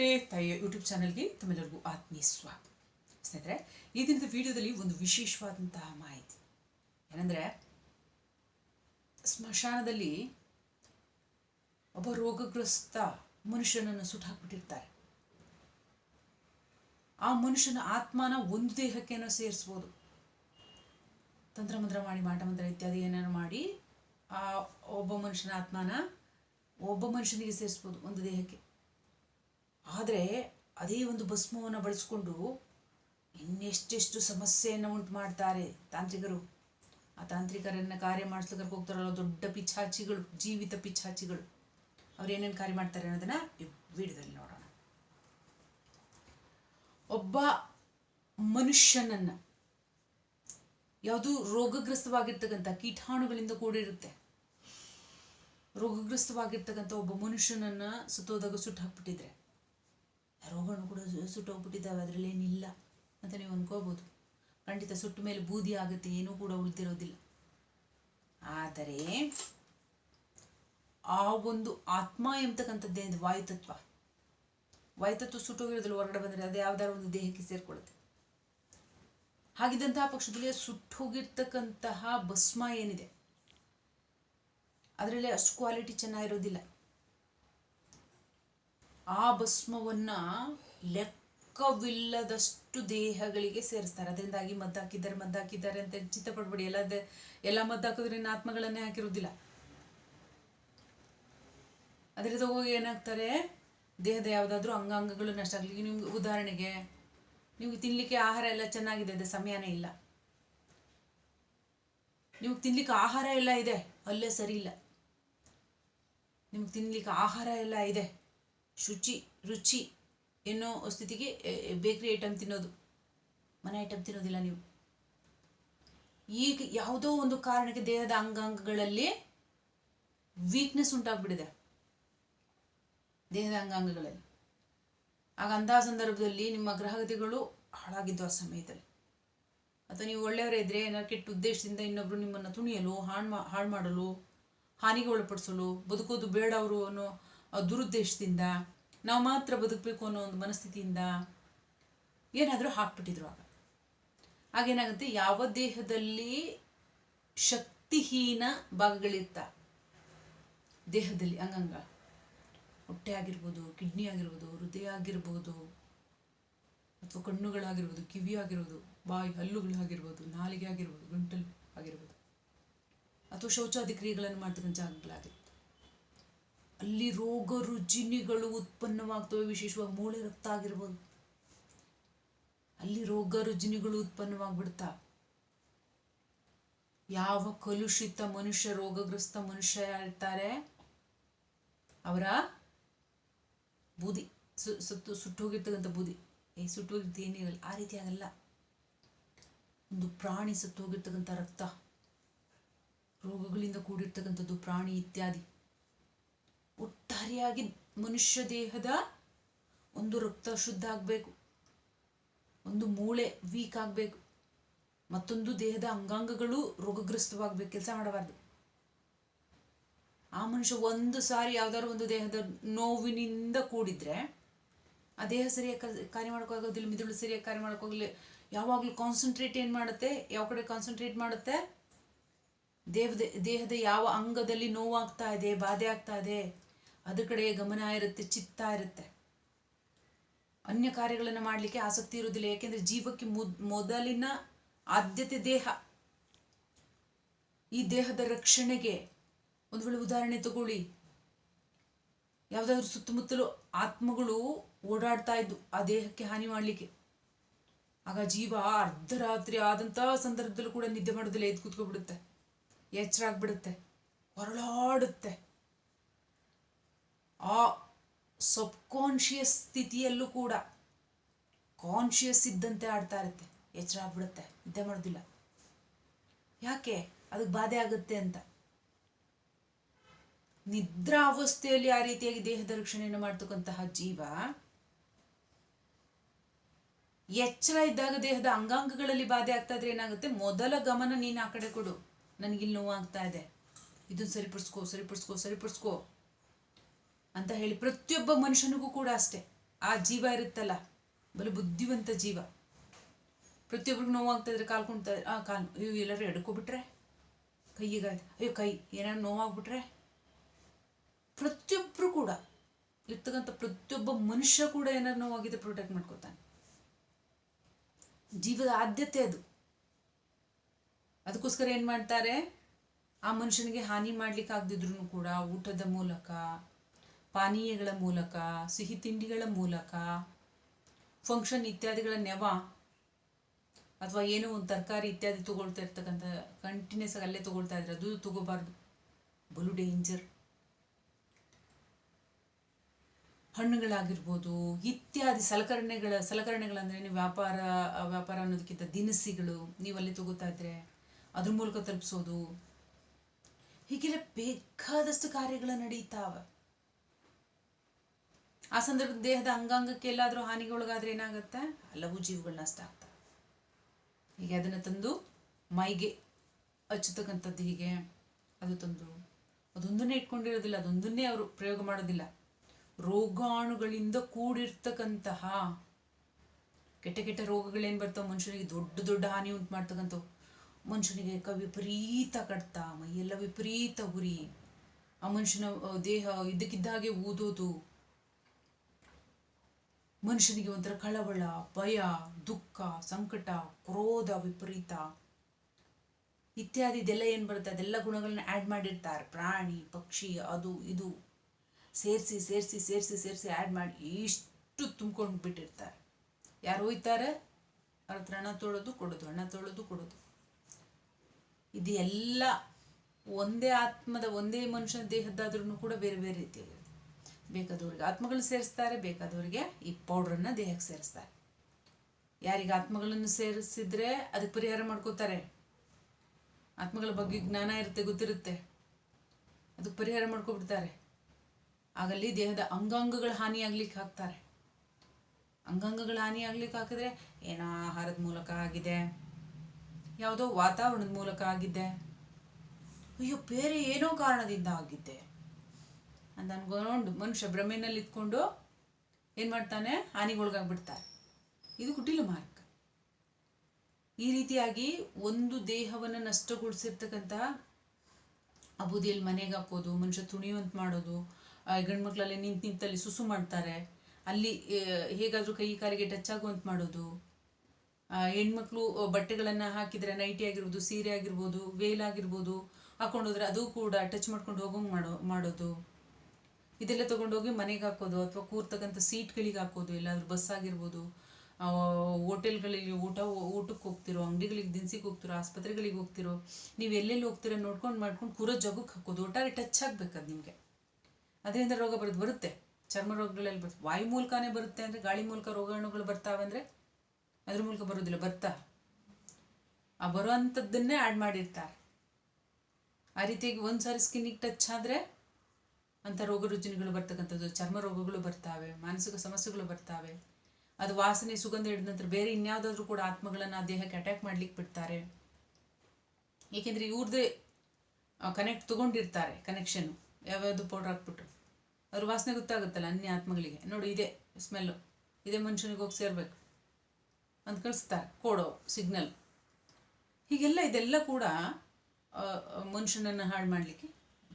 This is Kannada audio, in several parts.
ಸ್ನೇಹಿತರೆ, ತಾಯಿಯ ಯೂಟ್ಯೂಬ್ ಚಾನಲ್ಗೆ ತಮ್ಮೆಲ್ಲರಿಗೂ ಆತ್ಮೀಯ ಸ್ವಾಗತ. ಸ್ನೇಹಿತರೆ, ಈ ದಿನದ ವಿಡಿಯೋದಲ್ಲಿ ಒಂದು ವಿಶೇಷವಾದಂತಹ ಮಾಹಿತಿ. ಏನಂದರೆ, ಸ್ಮಶಾನದಲ್ಲಿ ಒಬ್ಬ ರೋಗಗ್ರಸ್ತ ಮನುಷ್ಯನನ್ನು ಸುಟ್ಟಾಕ್ಬಿಟ್ಟಿರ್ತಾರೆ ಆ ಮನುಷ್ಯನ ಆತ್ಮನ ಒಂದು ದೇಹಕ್ಕೇನೋ ಸೇರಿಸ್ಬೋದು. ತಂತ್ರಮಂತ್ರ ಮಾಡಿ ಮಾಟಮಂತ್ರ ಇತ್ಯಾದಿ ಏನಾರು ಮಾಡಿ, ಆ ಒಬ್ಬ ಮನುಷ್ಯನ ಆತ್ಮನ ಒಬ್ಬ ಮನುಷ್ಯನಿಗೆ ಸೇರಿಸ್ಬೋದು ಒಂದು ದೇಹಕ್ಕೆ. ಆದರೆ ಅದೇ ಒಂದು ಭಸ್ಮವನ್ನು ಬಳಸ್ಕೊಂಡು ಇನ್ನೆಷ್ಟೆಷ್ಟು ಸಮಸ್ಯೆಯನ್ನು ಉಂಟು ಮಾಡ್ತಾರೆ ತಾಂತ್ರಿಕರು. ಆ ತಾಂತ್ರಿಕರನ್ನು ಕಾರ್ಯ ಮಾಡಿಸ್ಲಿಕ್ಕೆ ಹೋಗ್ತಾರಲ್ಲ ದೊಡ್ಡ ಪಿಚ್ಚಾಚಿಗಳು, ಜೀವಿತ ಪಿಚ್ಚಾಚಿಗಳು. ಅವ್ರು ಏನೇನು ಕಾರ್ಯ ಮಾಡ್ತಾರೆ ಅನ್ನೋದನ್ನು ವಿಡಿಯೋದಲ್ಲಿ ನೋಡೋಣ. ಒಬ್ಬ ಮನುಷ್ಯನನ್ನು ಯಾವುದು ರೋಗಗ್ರಸ್ತವಾಗಿರ್ತಕ್ಕಂಥ ಕೀಟಾಣುಗಳಿಂದ ಕೂಡಿರುತ್ತೆ. ರೋಗಗ್ರಸ್ತವಾಗಿರ್ತಕ್ಕಂಥ ಒಬ್ಬ ಮನುಷ್ಯನನ್ನು ಸುತ್ತೋದಾಗ ಸುಟ್ಟು ಹಾಕ್ಬಿಟ್ಟಿದ್ರೆ ರೋಗಗಳು ಕೂಡ ಸುಟ್ಟು ಹೋಗ್ಬಿಟ್ಟಿದ್ದಾವೆ ಅದರಲ್ಲಿ ಏನಿಲ್ಲ ಅಂತ ನೀವು ಅನ್ಕೋಬೋದು. ಖಂಡಿತ ಸುಟ್ಟ ಮೇಲೆ ಬೂದಿ ಆಗುತ್ತೆ, ಏನೂ ಕೂಡ ಉಳಿದಿರೋದಿಲ್ಲ. ಆದರೆ ಆ ಒಂದು ಆತ್ಮ ಎಂಬತಕ್ಕಂಥದ್ದೇ ವಾಯುತತ್ವ. ವಾಯುತತ್ವ ಸುಟ್ಟೋಗಿರೋದ್ರಲ್ಲಿ ಹೊರಗಡೆ ಬಂದರೆ ಅದು ಯಾವ್ದಾದ್ರು ಒಂದು ದೇಹಕ್ಕೆ ಸೇರಿಕೊಳ್ಳುತ್ತೆ. ಹಾಗಿದ್ದಂತಹ ಪಕ್ಷದಲ್ಲಿ ಸುಟ್ಟು ಹೋಗಿರ್ತಕ್ಕಂತಹ ಭಸ್ಮ ಏನಿದೆ? ಅದರಲ್ಲಿ ಅಷ್ಟು ಕ್ವಾಲಿಟಿ ಚೆನ್ನಾಗಿರೋದಿಲ್ಲ. ಆ ಭಸ್ಮವನ್ನ ಲೆಕ್ಕವಿಲ್ಲದಷ್ಟು ದೇಹಗಳಿಗೆ ಸೇರಿಸ್ತಾರೆ. ಅದರಿಂದಾಗಿ ಮದ್ದು ಹಾಕಿದ್ದಾರೆ ಅಂತ ಚಿತ್ತ ಪಡ್ಬೇಡಿ ಎಲ್ಲ ಎಲ್ಲ ಮದ್ದು ಆತ್ಮಗಳನ್ನೇ ಹಾಕಿರೋದಿಲ್ಲ ಅದರಿಂದ ಹೋಗಿ ಏನಾಗ್ತಾರೆ? ದೇಹದ ಯಾವುದಾದ್ರೂ ಅಂಗಾಂಗಗಳು ನಷ್ಟ ಆಗಲಿ. ನಿಮ್ಗೆ ಉದಾಹರಣೆಗೆ, ನಿಮ್ಗೆ ತಿನ್ನಲಿಕ್ಕೆ ಆಹಾರ ಎಲ್ಲ ಚೆನ್ನಾಗಿದೆ, ಅದೇ ಸಮಯನೇ ಇಲ್ಲ. ನಿಮ್ಗೆ ತಿನ್ಲಿಕ್ಕೆ ಆಹಾರ ಎಲ್ಲ ಇದೆ, ಅಲ್ಲೇ ಸರಿ ಇಲ್ಲ. ನಿಮ್ಗೆ ತಿನ್ಲಿಕ್ಕೆ ಆಹಾರ ಎಲ್ಲ ಇದೆ. ಶುಚಿ, ರುಚಿ ಎನ್ನೋ ಸ್ಥಿತಿಗೆ ಬೇಕ್ರಿ ಐಟಮ್ ತಿನ್ನೋದು, ಮನೆ ಐಟಮ್ ತಿನ್ನೋದಿಲ್ಲ ನೀವು. ಈಗ ಯಾವುದೋ ಒಂದು ಕಾರಣಕ್ಕೆ ದೇಹದ ಅಂಗಾಂಗಗಳಲ್ಲಿ ವೀಕ್ನೆಸ್ ಉಂಟಾಗ್ಬಿಟ್ಟಿದೆ. ದೇಹದ ಅಂಗಾಂಗಗಳಲ್ಲಿ. ಆಗ ಅಂತಹ ಸಂದರ್ಭದಲ್ಲಿ ನಿಮ್ಮ ಗ್ರಹಗತಿಗಳು ಹಾಳಾಗಿದ್ದು ಆ ಸಮಯದಲ್ಲಿ. ಅಥವಾ ನೀವು ಒಳ್ಳೆಯವರೇ ಇದ್ರೆ, ಏನಾದ್ರು ಕೆಟ್ಟ ಉದ್ದೇಶದಿಂದ ಇನ್ನೊಬ್ಬರು ನಿಮ್ಮನ್ನು ತುಣಿಯಲು ಹಾಳು ಮಾ ಹಾಳು ಮಾಡಲು ಹಾನಿಗೆ ಒಳಪಡಿಸಲು, ಬದುಕೋದು ಬೇಡ ಅವರು ಅನ್ನೋ ದುರುದ್ದೇಶದಿಂದ ನಾವು ಮಾತ್ರ ಬದುಕಬೇಕು ಅನ್ನೋ ಒಂದು ಮನಸ್ಥಿತಿಯಿಂದ ಏನಾದರೂ ಹಾಕ್ಬಿಟ್ಟಿದ್ರು ಆಗ. ಆಗೇನಾಗುತ್ತೆ ಯಾವ ದೇಹದಲ್ಲಿ ಶಕ್ತಿಹೀನ ಭಾಗಗಳಿರ್ತ, ದೇಹದಲ್ಲಿ ಅಂಗಾಂಗ, ಹೊಟ್ಟೆ ಆಗಿರ್ಬೋದು, ಕಿಡ್ನಿ ಆಗಿರ್ಬೋದು, ಹೃದಯ ಆಗಿರ್ಬೋದು, ಅಥವಾ ಕಣ್ಣುಗಳಾಗಿರ್ಬೋದು, ಕಿವಿ ಆಗಿರ್ಬೋದು, ಬಾಯಿ ಹಲ್ಲುಗಳಾಗಿರ್ಬೋದು, ನಾಲಿಗೆ ಆಗಿರ್ಬೋದು, ಗಂಟಲು ಆಗಿರ್ಬೋದು, ಅಥವಾ ಶೌಚಾದಿ ಕ್ರಿಯೆಗಳನ್ನು ಮಾಡ್ತಕ್ಕಂಥ ಜಾಗಗಳಾಗಿರುತ್ತೆ ಅಲ್ಲಿ ರೋಗ ರುಜಿನಿಗಳು ಉತ್ಪನ್ನವಾಗ್ತವೆ, ವಿಶೇಷವಾಗಿ ಮೂಳೆ ರಕ್ತ ಆಗಿರ್ಬೋದು. ಅಲ್ಲಿ ರೋಗ ರುಜಿನಿಗಳು ಉತ್ಪನ್ನವಾಗ್ಬಿಡ್ತಾ. ಯಾವ ಕಲುಷಿತ ಮನುಷ್ಯ, ರೋಗಗ್ರಸ್ತ ಮನುಷ್ಯ ಇರ್ತಾರೆ? ಅವರ ಬೂದಿ, ಸು, ಸುತ್ತು, ಸುಟ್ಟೋಗಿರ್ತಕ್ಕಂಥ ಬೂದಿ. ಏ ಸುಟ್ಟೋಗಿರ್ತಿ ಏನಿರಲ್ಲ ಆ ರೀತಿ ಆಗಲ್ಲ. ಒಂದು ಪ್ರಾಣಿ ಸತ್ತೋಗಿರ್ತಕ್ಕಂಥ ರಕ್ತ. ರೋಗಗಳಿಂದ ಕೂಡಿರ್ತಕ್ಕಂಥದ್ದು ಪ್ರಾಣಿ ಇತ್ಯಾದಿ. ಒಟ್ಟಾರೆಯಾಗಿ ಮನುಷ್ಯ ದೇಹದ ಒಂದು ರಕ್ತ ಶುದ್ಧ ಆಗಬೇಕು. ಒಂದು ಮೂಳೆ ವೀಕ್ ಆಗಬೇಕು. ಮತ್ತೊಂದು ದೇಹದ ಅಂಗಾಂಗಗಳು ರೋಗಗ್ರಸ್ತವಾಗಬೇಕು, ಕೆಲಸ ಮಾಡಬಾರ್ದು. ಆ ಮನುಷ್ಯ ಒಂದು ಸಾರಿ ಯಾವ್ದಾದ್ರು ಒಂದು ದೇಹದ ನೋವಿನಿಂದ ಕೂಡಿದ್ರೆ, ಆ ದೇಹ ಸರಿಯಾಗಿ ಕಾರ್ಯ ಮಾಡೋಕ್ಕಾಗೋದಿಲ್ಲ ಮಿದುಳು ಸರಿಯಾಗಿ ಕಾರ್ಯ ಮಾಡೋಕ್ಕಾಗಲಿ ಯಾವಾಗಲೂ ಕಾನ್ಸಂಟ್ರೇಟ್ ಏನು ಮಾಡುತ್ತೆ, ಯಾವ ಕಡೆ ಕಾನ್ಸಂಟ್ರೇಟ್ ಮಾಡುತ್ತೆ? ದೇಹದ ದೇಹದ ಯಾವ ಅಂಗದಲ್ಲಿ ನೋವಾಗ್ತಾ ಇದೆ, ಬಾಧೆ ಆಗ್ತಾ ಇದೆ ಅದ್ರ ಕಡೆ ಗಮನ ಇರುತ್ತೆ, ಚಿತ್ತ ಇರುತ್ತೆ. ಅನ್ಯ ಕಾರ್ಯಗಳನ್ನು ಮಾಡಲಿಕ್ಕೆ ಆಸಕ್ತಿ ಇರೋದಿಲ್ಲ ಯಾಕೆಂದ್ರೆ ಜೀವಕ್ಕೆ ಮೊದ್ ಮೊದಲಿನ ಆದ್ಯತೆ ದೇಹ. ಈ ದೇಹದ ರಕ್ಷಣೆಗೆ ಒಂದು ವೇಳೆ ಉದಾಹರಣೆ ತಗೊಳ್ಳಿ. ಯಾವುದಾದ್ರೂ ಸುತ್ತಮುತ್ತಲು ಆತ್ಮಗಳು ಓಡಾಡ್ತಾ ಇದ್ದು ಆ ದೇಹಕ್ಕೆ ಹಾನಿ ಮಾಡಲಿಕ್ಕೆ. ಆಗ ಜೀವ ಅರ್ಧರಾತ್ರಿ ಆದಂತಹ ಸಂದರ್ಭದಲ್ಲೂ ಕೂಡ ನಿದ್ದೆ ಮಾಡೋದಿಲ್ಲ ಎದ್ದು ಕೂತ್ಕೊಬಿಡುತ್ತೆ ಎಚ್ಚರ ಆಗ್ಬಿಡುತ್ತೆ ಹೊರಳಾಡುತ್ತೆ ಆ ಸಬ್ಕಾನ್ಷಿಯಸ್ ಸ್ಥಿತಿಯಲ್ಲೂ ಕೂಡ ಕಾನ್ಷಿಯಸ್ ಇದ್ದಂತೆ ಆಡ್ತಾ ಇರುತ್ತೆ. ಎಚ್ಚರ ಆಗ್ಬಿಡುತ್ತೆ ನಿದ್ದೆ ಮಾಡೋದಿಲ್ಲ. ಯಾಕೆ? ಅದಕ್ಕೆ ಬಾಧೆ ಆಗುತ್ತೆ ಅಂತ. ನಿದ್ರಾವಸ್ಥೆಯಲ್ಲಿ ಆ ರೀತಿಯಾಗಿ ದೇಹದ ರಕ್ಷಣೆಯನ್ನು ಮಾಡ್ತಕ್ಕಂತಹ ಜೀವ ಎಚ್ಚರ ಇದ್ದಾಗ ದೇಹದ ಅಂಗಾಂಗಗಳಲ್ಲಿ ಬಾಧೆ ಆಗ್ತಾ ಇದ್ರೆ ಏನಾಗುತ್ತೆ? ಮೊದಲ ಗಮನ ನೀನು ಆ ಕಡೆ ಕೊಡು. ನನಗಿಲ್ಲಿ ನೋವಾಗ್ತಾ ಇದೆ. ಇದನ್ನು ಸರಿಪಡಿಸ್ಕೋ ಸರಿಪಡಿಸ್ಕೋ ಸರಿಪಡಿಸ್ಕೋ. ಅಂತ ಹೇಳಿ ಪ್ರತಿಯೊಬ್ಬ ಮನುಷ್ಯನಿಗೂ ಕೂಡ ಅಷ್ಟೇ. ಆ ಜೀವ ಇರುತ್ತಲ್ಲ, ಬಲು ಬುದ್ಧಿವಂತ ಜೀವ. ಪ್ರತಿಯೊಬ್ಬರಿಗೂ ನೋವಾಗ್ತಾ ಇದ್ರೆ ಕಾಲು ಕುಣ್ತಾ ಆ ಕಾಲು, ಅಯ್ಯೋ, ಎಲ್ಲರೂ ಎಡ್ಕೊಬಿಟ್ರೆ? ಕೈಯಿಗಾಯ್ತು ಅಯ್ಯೋ, ಕೈ, ಏನಾದ್ರು ನೋವಾಗ್ಬಿಟ್ರೆ? ಪ್ರತಿಯೊಬ್ಬರು ಕೂಡ, ಇರ್ತಕ್ಕಂಥ ಪ್ರತಿಯೊಬ್ಬ ಮನುಷ್ಯ ಕೂಡ ಏನಾದ್ರು ನೋವಾಗಿದೆ ಪ್ರೊಟೆಕ್ಟ್ ಮಾಡ್ಕೋತಾನೆ. ಜೀವದ ಆದ್ಯತೆ ಅದು. ಅದಕ್ಕೋಸ್ಕರ ಏನು ಮಾಡ್ತಾರೆ? ಆ ಮನುಷ್ಯನಿಗೆ ಹಾನಿ ಮಾಡ್ಲಿಕ್ಕೆ ಆಗದಿದ್ರು ಕೂಡ ಊಟದ ಮೂಲಕ ಪಾನೀಯಗಳ ಮೂಲಕ, ಸಿಹಿ ತಿಂಡಿಗಳ ಮೂಲಕ ಫಂಕ್ಷನ್ ಇತ್ಯಾದಿಗಳ ನೆವ ಅಥವಾ ಏನೋ ಒಂದು ತರಕಾರಿ ಇತ್ಯಾದಿ ತಗೊಳ್ತಾ ಇರ್ತಕ್ಕಂಥ ಕಂಟಿನ್ಯೂಸ್ ಆಗಿ ಅಲ್ಲೇ ತಗೊಳ್ತಾ ಇದ್ರೆ ಅದು ತಗೋಬಾರ್ದು. ಬಲು ಡೇಂಜರ್ ಹಣ್ಣುಗಳಾಗಿರ್ಬೋದು, ಇತ್ಯಾದಿ ಸಲಕರಣೆಗಳ ಸಲಕರಣೆಗಳಂದ್ರೆ ನೀವು ವ್ಯಾಪಾರ ವ್ಯಾಪಾರ ಅನ್ನೋದಕ್ಕಿಂತ ದಿನಸಿಗಳು ನೀವು ಅಲ್ಲಿ ತಗೋತಾ ಇದ್ರೆ ಅದ್ರ ಮೂಲಕ ತಲುಪಿಸೋದು. ಹೀಗೆಲ್ಲ ಬೇಕಾದಷ್ಟು ಕಾರ್ಯಗಳು ನಡೀತಾವೆ. ಆ ಸಂದರ್ಭ ದೇಹದ ಅಂಗಾಂಗಕ್ಕೆ ಎಲ್ಲಾದರೂ ಹಾನಿಗೊಳಗಾದ್ರೆ ಏನಾಗುತ್ತೆ? ಹಲವು ಜೀವಗಳು ನಷ್ಟ ಆಗ್ತವೆ. ಹೀಗೆ ಅದನ್ನು ತಂದು ಮೈಗೆ ಹಚ್ಚತಕ್ಕಂಥದ್ದು ಹೀಗೆ ಅದು ತಂದು ಅದೊಂದನ್ನೇ ಇಟ್ಕೊಂಡಿರೋದಿಲ್ಲ, ಅದೊಂದನ್ನೇ ಅವರು ಪ್ರಯೋಗ ಮಾಡೋದಿಲ್ಲ. ರೋಗಾಣುಗಳಿಂದ ಕೂಡಿರ್ತಕ್ಕಂತಹ ಕೆಟ್ಟ ಕೆಟ್ಟ ರೋಗಗಳೇನು ಬರ್ತಾವೆ? ಮನುಷ್ಯನಿಗೆ ದೊಡ್ಡ ದೊಡ್ಡ ಹಾನಿ ಉಂಟು ಮಾಡ್ತಕ್ಕಂಥವು. ಮನುಷ್ಯನಿಗೆ ಕ ವಿಪರೀತ ಕಡ್ತ, ಮೈಯೆಲ್ಲ ವಿಪರೀತ ಉರಿ. ಆ ಮನುಷ್ಯನ ದೇಹ ಇದ್ದಕ್ಕಿದ್ದ ಹಾಗೆ ಊದೋದು ಮನುಷ್ಯನಿಗೆ ಒಂಥರ ಕಳವಳ, ಭಯ, ದುಃಖ, ಸಂಕಟ, ಕ್ರೋಧ, ವಿಪರೀತ. ಇತ್ಯಾದಿ ಇದೆಲ್ಲ ಏನು ಬರುತ್ತೆ? ಅದೆಲ್ಲ ಗುಣಗಳನ್ನ ಆ್ಯಡ್ ಮಾಡಿರ್ತಾರೆ. ಪ್ರಾಣಿ, ಪಕ್ಷಿ, ಅದು, ಇದು. ಸೇರಿಸಿ ಸೇರಿಸಿ ಸೇರಿಸಿ ಸೇರಿಸಿ ಆ್ಯಡ್ ಮಾಡಿ ಇಷ್ಟು ತುಂಬ್ಕೊಂಡು ಬಿಟ್ಟಿರ್ತಾರೆ. ಯಾರು ಹೋಯ್ತಾರೆ? ಅವ್ರ ಹತ್ರ ಹಣ ತೊಳೋದು ಕೊಡೋದು, ಹಣ ತೊಳೋದು ಕೊಡೋದು. ಇದು ಒಂದೇ ಆತ್ಮದ, ಒಂದೇ ಮನುಷ್ಯನ ದೇಹದ್ದಾದ್ರೂ ಕೂಡ ಬೇರೆ ಬೇರೆ ರೀತಿಯಾಗಿರುತ್ತೆ ಬೇಕಾದವ್ರಿಗೆ ಆತ್ಮಗಳು ಸೇರಿಸ್ತಾರೆ, ಬೇಕಾದವರಿಗೆ ಈ ಪೌಡ್ರನ್ನ ದೇಹಕ್ಕೆ ಸೇರಿಸ್ತಾರೆ. ಯಾರಿಗೆ ಆತ್ಮಗಳನ್ನು ಸೇರಿಸಿದ್ರೆ ಅದಕ್ಕೆ ಪರಿಹಾರ ಮಾಡ್ಕೋತಾರೆ ಆತ್ಮಗಳ ಬಗ್ಗೆ ಜ್ಞಾನ ಇರುತ್ತೆ, ಗೊತ್ತಿರುತ್ತೆ. ಅದಕ್ಕೆ ಪರಿಹಾರ ಮಾಡ್ಕೊಬಿಡ್ತಾರೆ. ಆಗಲ್ಲಿ ದೇಹದ ಅಂಗಾಂಗಗಳ ಹಾನಿಯಾಗ್ಲಿಕ್ಕೆ ಹಾಕ್ತಾರೆ. ಅಂಗಾಂಗಗಳ ಹಾನಿಯಾಗ್ಲಿಕ್ಕೆ ಹಾಕಿದ್ರೆ ಏನೋ ಆಹಾರದ ಮೂಲಕ ಆಗಿದೆ. ಯಾವುದೋ ವಾತಾವರಣದ ಮೂಲಕ ಆಗಿದೆ. ಅಯ್ಯೋ, ಬೇರೆ ಏನೋ ಕಾರಣದಿಂದ ಆಗಿದ್ದೆ ಅಂತ ಅನ್ಕೊಂಡು ಮನುಷ್ಯ ಭ್ರಮೆನಲ್ಲಿ ಇದ್ಕೊಂಡು ಏನು ಮಾಡ್ತಾನೆ? ಹಾನಿಗೊಳಗಾಗ್ಬಿಡ್ತಾರೆ. ಇದು ಕುಟಿಲ ಮಾರ್ಗ. ಈ ರೀತಿಯಾಗಿ ಒಂದು ದೇಹವನ್ನು ನಷ್ಟಗೊಳಿಸಿರ್ತಕ್ಕಂತಹ ಅಬೂದಿಯಲ್ಲಿ ಬೂದಿಯಲ್ಲಿ ಮನೆಗೆ ಹಾಕೋದು, ಮನುಷ್ಯ ತುಣಿಯುವಂತ ಮಾಡೋದು ಗಂಡು ಮಕ್ಕಳಲ್ಲಿ ನಿಂತು ನಿಂತಲ್ಲಿ ಸುಸು ಮಾಡ್ತಾರೆ, ಅಲ್ಲಿ ಹೇಗಾದರೂ ಕೈ ಕಾಲಿಗೆ ಟಚ್ ಆಗುವಂತ ಮಾಡೋದು ಹೆಣ್ಮಕ್ಳು ಬಟ್ಟೆಗಳನ್ನು ಹಾಕಿದರೆ ನೈಟಿ ಆಗಿರ್ಬೋದು, ಸೀರೆ ಆಗಿರ್ಬೋದು, ವೇಲ್ ಆಗಿರ್ಬೋದು ಹಾಕೊಂಡೋದ್ರೆ ಅದು ಕೂಡ ಟಚ್ ಮಾಡ್ಕೊಂಡು ಹೋಗೋಂಗೆ ಮಾಡೋ, ಮಾಡೋದು. ಇದೆಲ್ಲ ತಗೊಂಡೋಗಿ ಮನೆಗೆ ಹಾಕೋದು ಅಥವಾ ಕೂರ್ತಕ್ಕಂಥ ಸೀಟ್ಗಳಿಗೆ ಹಾಕೋದು, ಎಲ್ಲಾದರೂ ಬಸ್ ಆಗಿರ್ಬೋದು ಹೋಟೆಲ್ಗಳಲ್ಲಿ ಊಟ, ಊಟಕ್ಕೆ ಹೋಗ್ತಿರೋ, ಅಂಗಡಿಗಳಿಗೆ, ದಿನಸಿಗೆ ಹೋಗ್ತಿರೋ, ಆಸ್ಪತ್ರೆಗಳಿಗೆ ಹೋಗ್ತಿರೋ, ನೀವು ಎಲ್ಲೆಲ್ಲಿ ಹೋಗ್ತೀರೋ ನೋಡ್ಕೊಂಡು ಮಾಡ್ಕೊಂಡು ಕೂರೋ ಜಗಕ್ಕೆ ಹಾಕೋದು, ಒಟ್ಟಾರೆ ಟಚ್ ಆಗಬೇಕು ಅದು ನಿಮಗೆ. ಅದರಿಂದ ರೋಗ ಬರೋದು ಬರುತ್ತೆ. ಚರ್ಮ ರೋಗಗಳಲ್ಲಿ ಬರುತ್ತೆ ವಾಯು ಮೂಲಕನೇ ಬರುತ್ತೆ ಅಂದರೆ, ಗಾಳಿ ಮೂಲಕ ರೋಗಾಣುಗಳು ಬರ್ತಾವೆ ಅಂದರೆ, ಅದ್ರ ಮೂಲಕ ಬರೋದಿಲ್ಲ, ಬರ್ತಾ. ಆ ಬರುವಂಥದ್ದನ್ನೇ ಆ್ಯಡ್ ಮಾಡಿರ್ತಾರೆ. ಆ ರೀತಿಯಾಗಿ ಒಂದು ಸಾರಿ ಸ್ಕಿನ್ನಿಗೆ ಟಚ್ ಆದರೆ ಅಂಥ ರೋಗ ರುಜಿನಗಳು ಬರ್ತಕ್ಕಂಥದ್ದು, ಚರ್ಮ ರೋಗಗಳು ಬರ್ತಾವೆ, ಮಾನಸಿಕ ಸಮಸ್ಯೆಗಳು ಬರ್ತಾವೆ. ಅದು ವಾಸನೆ, ಸುಗಂಧ ಹಿಡಿದ ನಂತರ ಬೇರೆ ಇನ್ಯಾವುದಾದ್ರೂ ಕೂಡ ಆತ್ಮಗಳನ್ನು ದೇಹಕ್ಕೆ ಅಟ್ಯಾಕ್ ಮಾಡ್ಲಿಕ್ಕೆ ಬಿಡ್ತಾರೆ. ಏಕೆಂದರೆ ಇವ್ರದ್ದೇ ಕನೆಕ್ಟ್ ತಗೊಂಡಿರ್ತಾರೆ ಕನೆಕ್ಷನ್ನು ಯಾವ್ಯಾವುದು ಪೌಡ್ರ್ ಹಾಕ್ಬಿಟ್ಟು. ಅವ್ರ ವಾಸನೆ ಗೊತ್ತಾಗುತ್ತಲ್ಲ ಅನ್ಯ ಆತ್ಮಗಳಿಗೆ. ನೋಡಿ, ಇದೆ ಸ್ಮೆಲ್ಲು ಇದೇ ಮನುಷ್ಯನಿಗೆ ಹೋಗಿ ಸೇರ್ಬೇಕು. ಅಂತ ಕಳಿಸ್ತಾರೆ, ಕೊಡೋ ಸಿಗ್ನಲ್ ಹೀಗೆಲ್ಲ ಇದೆಲ್ಲ ಕೂಡ ಮನುಷ್ಯನನ್ನು ಹಾಳು ಮಾಡಲಿಕ್ಕೆ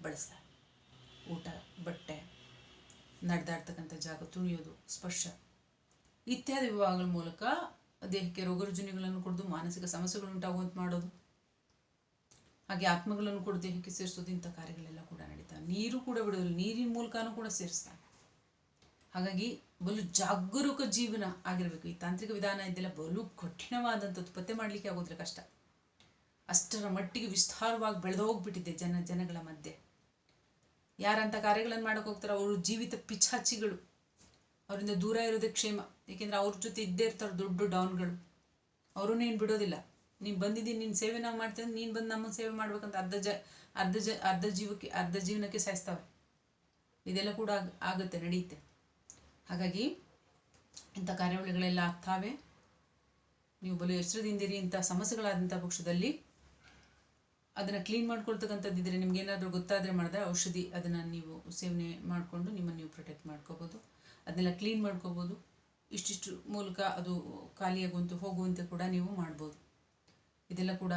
ಬಳಸ್ತಾರೆ. ಊಟ, ಬಟ್ಟೆ, ನಡೆದಾಡ್ತಕ್ಕಂಥ ಜಾಗ ತುಳಿಯೋದು, ಸ್ಪರ್ಶ. ಇತ್ಯಾದಿ ವಿಭಾಗಗಳ ಮೂಲಕ ದೇಹಕ್ಕೆ ರೋಗ ರುಜಿನಿಗಳನ್ನು ಕುಡಿದು, ಮಾನಸಿಕ ಸಮಸ್ಯೆಗಳು ಉಂಟಾಗುವಂತೆ ಮಾಡೋದು. ಹಾಗೆ ಆತ್ಮಗಳನ್ನು ಕೂಡ ದೇಹಕ್ಕೆ ಸೇರಿಸೋದು, ಇಂಥ ಕಾರ್ಯಗಳೆಲ್ಲ ಕೂಡ ನಡೀತಾವೆ. ನೀರು ಕೂಡ ಬಿಡೋದಿಲ್ಲ ನೀರಿನ ಮೂಲಕನೂ ಕೂಡ ಸೇರಿಸ್ತಾನೆ ಹಾಗಾಗಿ ಬಲು ಜಾಗರೂಕ ಜೀವನ ಆಗಿರಬೇಕು. ಈ ತಾಂತ್ರಿಕ ವಿಧಾನ ಇದೆಲ್ಲ ಬಲು ಕಠಿಣವಾದಂಥದ್ದು. ಪತ್ತೆ ಮಾಡಲಿಕ್ಕೆ ಆಗೋದ್ರೆ ಕಷ್ಟ. ಅಷ್ಟರ ಮಟ್ಟಿಗೆ ವಿಸ್ತಾರವಾಗಿ ಬೆಳೆದೋಗ್ಬಿಟ್ಟಿದೆ ಜನ, ಜನಗಳ ಮಧ್ಯೆ. ಯಾರಂಥ ಕಾರ್ಯಗಳನ್ನು ಮಾಡಕ್ಕೆ ಹೋಗ್ತಾರೆ ಅವರು ಜೀವಿತ ಪಿಚ್ಚಾಚಿಗಳು. ಅವರಿಂದ ದೂರ ಇರೋದೇ ಕ್ಷೇಮ. ಏಕೆಂದ್ರೆ ಅವ್ರ ಜೊತೆ ಇದ್ದೇ ಇರ್ತಾರೆ ದೊಡ್ಡ ಡೌನ್ಗಳು. ಅವ್ರನ್ನೇನು ಬಿಡೋದಿಲ್ಲ. ನೀನು ಬಂದಿದ್ದೀನಿ ನಿನ್ನ ಸೇವೆ ನಾವು ಮಾಡ್ತೇವೆ ನೀನು ಬಂದು ನಮ್ಮನ್ನು ಸೇವೆ ಮಾಡ್ಬೇಕಂತ ಅರ್ಧ ಜ ಅರ್ಧ ಜ, ಅರ್ಧ ಜೀವಕ್ಕೆ, ಅರ್ಧ ಜೀವನಕ್ಕೆ ಸಾಯಿಸ್ತವೆ. ಇದೆಲ್ಲ ಕೂಡ ಆಗ್- ಆಗುತ್ತೆ ನಡೆಯುತ್ತೆ ಹಾಗಾಗಿ ಇಂಥ ಕಾರ್ಯಾವಳಿಗಳೆಲ್ಲ ಆಗ್ತಾವೆ. ನೀವು ಬಲು ಎಚ್ಚರದಿಂದಿರಿ ಇಂಥ ಸಮಸ್ಯೆಗಳಾದಂಥ ಪಕ್ಷದಲ್ಲಿ ಅದನ್ನು ಕ್ಲೀನ್ ಮಾಡ್ಕೊಳ್ತಕ್ಕಂಥದ್ದಿದ್ರೆ ನಿಮ್ಗೆ ಏನಾದರೂ ಗೊತ್ತಾದರೆ ಮಾಡಿದ್ರೆ ಔಷಧಿ ಅದನ್ನು ನೀವು ಸೇವನೆ ಮಾಡಿಕೊಂಡು ನಿಮ್ಮನ್ನು ನೀವು ಪ್ರೊಟೆಕ್ಟ್ ಮಾಡ್ಕೋಬೋದು. ಅದನ್ನೆಲ್ಲ ಕ್ಲೀನ್ ಮಾಡ್ಕೋಬೋದು. ಇಷ್ಟಿಷ್ಟು ಮೂಲಕ ಅದು ಖಾಲಿಯಾಗುವಂತೆ ಹೋಗುವಂತೆ ಕೂಡ ನೀವು ಮಾಡ್ಬೋದು. ಇದೆಲ್ಲ ಕೂಡ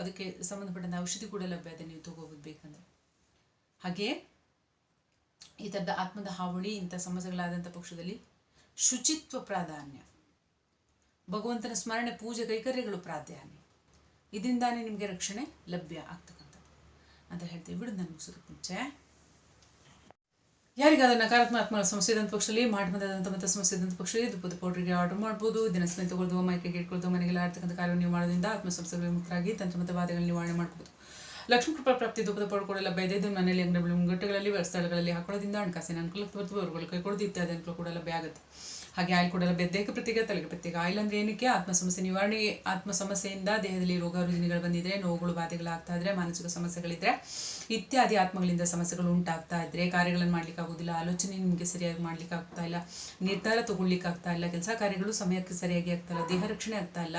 ಅದಕ್ಕೆ ಸಂಬಂಧಪಟ್ಟಂಥ ಔಷಧಿ ಕೂಡ ಲಭ್ಯ ಇದೆ ನೀವು ತಗೋಬೋದು ಬೇಕಂದರೆ. ಹಾಗೆಯೇ ಈ ಥರದ ಆತ್ಮದ ಹಾವಳಿ ಇಂಥ ಸಮಸ್ಯೆಗಳಾದಂಥ ಪಕ್ಷದಲ್ಲಿ ಶುಚಿತ್ವ ಪ್ರಾಧಾನ್ಯ. ಭಗವಂತನ ಸ್ಮರಣೆ ಪೂಜೆ ಕೈಕರ್ಯಗಳು ಪ್ರಾಧಾನ್ಯ. ಇದರಿಂದಾನೇ ನಿಮಗೆ ರಕ್ಷಣೆ ಲಭ್ಯ ಆಗ್ತಕ್ಕಂಥದ್ದು. ಅಂತ ಹೇಳ್ತೀವಿ. ಬಿಡು, ನಾನು ಮುಗಿಸೋದಕ್ಕೆ ಮುಂಚೆ. ಯಾರಿಗಾದ ನಕಾರಾತ್ಮಕ ಸಮಸ್ಯೆ ಇದ್ದಂಥ ಪಕ್ಷದಲ್ಲಿ ಮಾಡಬಹುದಾದಂಥ ಮತ್ತು ಸಮಸ್ಯೆ ಇದ್ದಂಥ ಪಕ್ಷದಲ್ಲಿ ದುಪ್ಪದ ಪೌಡ್ರಿಗೆ ಆರ್ಡರ್ ಮಾಡ್ಬೋದು. ದಿನ ಸ್ಮೆಲ್ ತಗೊಳ್ದು ಮೈಕೆಗೆ ಇಟ್ಕೊಳ್ದು ಮನೆಗೆಲ್ಲ ಆಡ್ತಕ್ಕಂಥ ಕಾರ್ಯ ನೀವು ಮಾಡೋದ್ರಿಂದ ಆತ್ಮ ಸಮಸ್ಯೆಗಳಿಗೆ ಮುಕ್ತರಾಗಿ ತಂತ್ರ ಮತ್ತು ಬಾಧೆಗಳನ್ನು ನಿವಾರಣೆ ಮಾಡ್ಬೋದು. ಲಕ್ಷ್ಮೀ ಕೃಪಾ ಪ್ರಾಪ್ತಿ ದುಪ್ಪದ ಪೌಡರ್ ಕೂಡ ಲಭ್ಯ ಮನೆಯಲ್ಲಿ ಅಂಗಡಿ ಮುಂಗಟ್ಟುಗಳಲ್ಲಿ ಸ್ಥಳಗಳಲ್ಲಿ ಹಾಕೊಳ್ಳೋದ್ರಿಂದ ಹಣಕಾಸಿನ ಅನುಕೂಲ ಬರ್ತವೆ. ಅವರುಗಳು ಕೈಕೊಡೋದು ಇತ್ಯಾದಿ ಅನುಕೂಲ ಕೂಡ ಲಭ್ಯ ಆಗುತ್ತೆ. ಹಾಗೆ ಆಯಿಲ್ ಕೂಡ ದೇಹಕ್ಕೆ ಪ್ರತ್ಯೇಕ ತಲೆಗೆ ಪ್ರತ್ಯೇಕ. ಆಯಿಲ್ ಅಂದ್ರೆ ಏನಕ್ಕೆ? ಆತ್ಮ ಸಮಸ್ಯೆ ನಿವಾರಣೆ ಆತ್ಮ ಸಮಸ್ಯೆಯಿಂದ ದೇಹದಲ್ಲಿ ರೋಗ ರುಜಿನಗಳು ಬಂದಿದ್ರೆ, ನೋವುಗಳು ಬಾಧೆಗಳಾಗ್ತಾ ಇದ್ರೆ, ಮಾನಸಿಕ ಸಮಸ್ಯೆಗಳಿದ್ರೆ ಇತ್ಯಾದಿ ಆತ್ಮಗಳಿಂದ ಸಮಸ್ಯೆಗಳು ಉಂಟಾಗ್ತಾ ಇದ್ರೆ, ಕಾರ್ಯಗಳನ್ನು ಮಾಡ್ಲಿಕ್ಕೆ ಆಗೋದಿಲ್ಲ ಆಲೋಚನೆ ನಿಮಗೆ ಸರಿಯಾಗಿ ಮಾಡ್ಲಿಕ್ಕೆ ಆಗ್ತಾ ಇಲ್ಲ, ನಿರ್ಧಾರ ತಗೊಳ್ಲಿಕ್ಕೆ ಆಗ್ತಾ ಇಲ್ಲ, ಕೆಲಸ ಕಾರ್ಯಗಳು ಸಮಯಕ್ಕೆ ಸರಿಯಾಗಿ ಆಗ್ತಾ ಇಲ್ಲ, ದೇಹ ರಕ್ಷಣೆ ಆಗ್ತಾ ಇಲ್ಲ,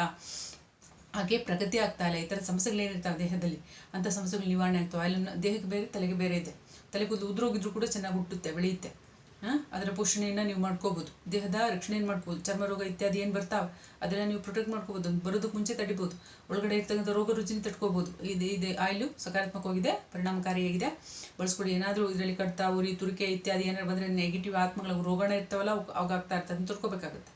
ಹಾಗೆ ಪ್ರಗತಿ ಆಗ್ತಾ ಇಲ್ಲ, ಈ ಥರ ಸಮಸ್ಯೆಗಳೇನಿರ್ತಾವೆ ದೇಹದಲ್ಲಿ, ಅಂಥ ಸಮಸ್ಯೆಗಳು ನಿವಾರಣೆ ಆಗ್ತವೆ. ಆಯಿಲ್ ದೇಹಕ್ಕೆ ಬೇರೆ, ತಲೆಗೆ ಬೇರೆ ಇದೆ. ತಲೆ ಕೂದಲು ಉದ್ರೋಗಿದ್ರು ಕೂಡ ಚೆನ್ನಾಗಿ ಹುಟ್ಟುತ್ತೆ, ಬೆಳೆಯುತ್ತೆ. ಅದರ ಪೋಷಣೆಯನ್ನು ನೀವು ಮಾಡ್ಕೋಬೋದು. ದೇಹದ ರಕ್ಷಣೆಯನ್ನು ಮಾಡ್ಕೋಬೋದು ಚರ್ಮ ರೋಗ ಇತ್ಯಾದಿ ಏನು ಬರ್ತಾವೆ? ಅದನ್ನು ನೀವು ಪ್ರೊಟೆಕ್ಟ್ ಮಾಡ್ಕೋಬೋದು. ಬರೋದಕ್ಕೆ ಮುಂಚೆ ತಡಿಬೋದು. ಒಳಗಡೆ ಇರ್ತಕ್ಕಂಥ ರೋಗ ರುಚಿನ ತಡ್ಕೋಬೋದು ಇದು ಇದೆ ಆಯಿಲು ಸಕಾರಾತ್ಮಕವಾಗಿದೆ, ಪರಿಣಾಮಕಾರಿಯಾಗಿದೆ. ಬಳಸ್ಕೊಡಿ ಏನಾದರೂ ಇದರಲ್ಲಿ ಕಟ್ತಾ ಉರಿ, ತುರಿಕೆ ಇತ್ಯಾದಿ ಏನಾದ್ರು ಬಂದರೆ ನೆಗೆಟಿವ್ ಆತ್ಮಗಳ ರೋಗಣ ಇರ್ತಾವಲ್ಲ, ಅವು ಅವಾಗ ಆಗ್ತಾ ಇರ್ತದೆ. ಅದನ್ನ ತಡ್ಕೋಬೇಕಾಗುತ್ತೆ.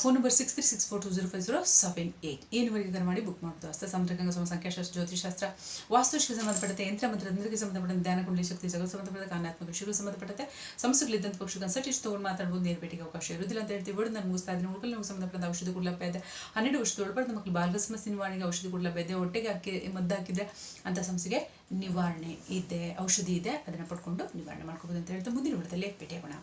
Phone number six three six four two zero five zero seven eight ಈ ನಂಬರಿಗೆ ಕರೆ ಮಾಡಿ ಬುಕ್ ಮಾಡ್ತು ಅಷ್ಟೇ ಸಾಂಪ್ರದಾಯಿಕ ಸಮ ಸಂಖ್ಯಾಶಾಸ್ತ್ರ ಜ್ಯೋತಿಷಾಸ್ತ್ರ ವಾಸ್ತುಶಿಗೆ ಸಂಬಂಧಪಟ್ಟಂತೆ ಯಂತ್ರ ಮಂತ್ರ ತಂತ್ರಕ್ಕೆ ಸಂಬಂಧಪಟ್ಟಂತೆ ಧ್ಯಾನ ಕುಂಡಲಿ, ಶಕ್ತಿ ಜಗತ್ ಸಂಬಂಧಪಟ್ಟ ಕಾನಾತ್ಮಕ ವಿಷಯಗಳು ಸಂಬಂಧಪಟ್ಟಂತೆ ಸಮಸ್ಯೆಗಳಿದ್ದಂಥ ಪಕ್ಷ ಕನ್ಸಲ್ಟೇಷನ್ ತೊಗೊಂಡು ಮಾತಾಡ್ಬೋದು, ನೇರ ಭೇಟಿಗೆ ಅವಕಾಶ ಇರುವುದಿಲ್ಲ ಅಂತ ಹೇಳ್ತೀವಿ. ನಾನು ಮುಗಿಸ್ತಾ ಇದ್ದೀನಿ ಉಳ್ಕಲ್ಲಿ ನಮಗೆ ಸಂಬಂಧಪಟ್ಟಂತ ಔಷಧಿ ಕೂಡ ಲಭ್ಯ ಇದೆ. ಹನ್ನೆರಡು ವರ್ಷದ ಒಳಪಡಿದ ಮಕ್ಕಳು ಬಾಲ್ಗ ಸಮಸ್ಯೆ ನಿವಾರಣೆಗೆ ಔಷಧಿ ಕೂಡ ಲಭ್ಯ ಇದೆ. ಹೊಟ್ಟೆಗೆ ಹಾಕಿ, ಮದ್ದು ಹಾಕಿದ್ರೆ ಅಂತ ಸಮಸ್ಯೆಗೆ ನಿವಾರಣೆ ಇದೆ, ಔಷಧಿ ಇದೆ, ಅದನ್ನು ಪಡ್ಕೊಂಡು ನಿವಾರಣೆ ಮಾಡ್ಕೋಬೋದು ಅಂತ ಹೇಳ್ತಾ ಮುಂದಿನ ವಿಡದಲ್ಲಿ ಭೇಟಿಯಾಗೋಣ